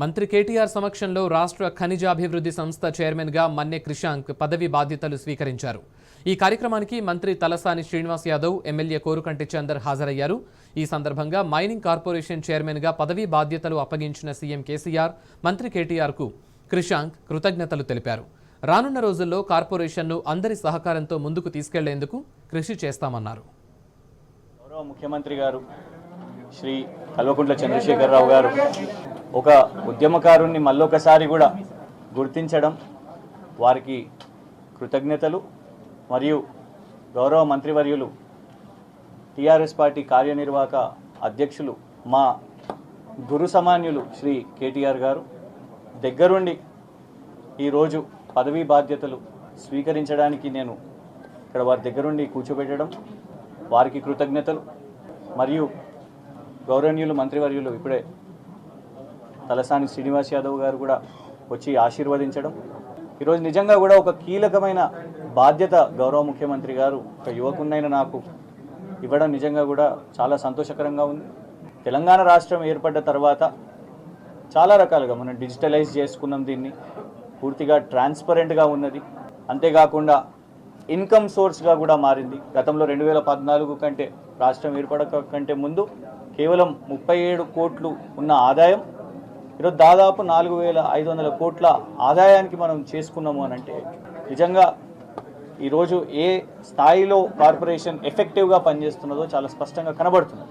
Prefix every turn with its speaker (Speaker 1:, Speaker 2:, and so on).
Speaker 1: మంత్రి కేటీఆర్ సమక్షంలో రాష్ట్ర ఖనిజాభివృద్ధి సంస్థ చైర్మన్గా మన్నె క్రిషాంక్ పదవి బాధ్యతలు స్వీకరించారు. ఈ కార్యక్రమానికి మంత్రి తలసాని శ్రీనివాస్ యాదవ్ ఎమ్మెల్యే కోరుకంటి చందర్ హాజరయ్యారు. ఈ సందర్భంగా మైనింగ్ కార్పొరేషన్ చైర్మన్గా పదవీ బాధ్యతలు అప్పగించిన సీఎం కేసీఆర్ మంత్రి కేటీఆర్కు క్రిషాంక్ కృతజ్ఞతలు తెలిపారు. రానున్న రోజుల్లో కార్పొరేషన్ను అందరి సహకారంతో ముందుకు తీసుకెళ్ళేందుకు కృషి చేస్తామన్నారు.
Speaker 2: గౌరవ ముఖ్యమంత్రి గారు శ్రీ కల్వకుంట్ల చంద్రశేఖరరావు గారు ఒక ఉద్యమకారుణ్ణి మళ్ళొకసారి కూడా గుర్తించడం వారికి కృతజ్ఞతలు మరియు గౌరవ మంత్రివర్యులు టీఆర్ఎస్ పార్టీ కార్యనిర్వాహక అధ్యక్షులు మా గురు సమాన్యులు శ్రీ కేటీఆర్ గారు దగ్గరుండి ఈరోజు పదవీ బాధ్యతలు స్వీకరించడానికి నేను ఇక్కడ వారి దగ్గరుండి కూర్చోబెట్టడం వారికి కృతజ్ఞతలు మరియు గౌరవనీయులు మంత్రివర్యులు ఇప్పుడే తలసాని శ్రీనివాస్ యాదవ్ గారు కూడా వచ్చి ఆశీర్వదించడం. ఈరోజు నిజంగా కూడా ఒక కీలకమైన బాధ్యత గౌరవ ముఖ్యమంత్రి గారు ఒక యువకున్నైన నాకు ఇవ్వడం నిజంగా కూడా చాలా సంతోషకరంగా ఉంది. తెలంగాణ రాష్ట్రం ఏర్పడ్డ తర్వాత చాలా రకాలుగా మనం డిజిటలైజ్ చేసుకున్నాం దీన్ని. పూర్తిగా ట్రాన్స్పరెంట్గా ఉన్నది. అంతేకాకుండా ఇన్కమ్ సోర్స్గా కూడా మారింది. గతంలో రెండు వేల పద్నాలుగు కంటే రాష్ట్రం ఏర్పడక కంటే ముందు కేవలం ముప్పై ఏడు కోట్లు ఉన్న ఆదాయం ఈరోజు దాదాపు నాలుగు వేల ఐదు వందల కోట్ల ఆదాయానికి మనం చేసుకున్నాము అని అంటే నిజంగా ఈరోజు ఏ స్థాయిలో కార్పొరేషన్ ఎఫెక్టివ్గా పనిచేస్తున్నదో చాలా స్పష్టంగా కనబడుతుంది.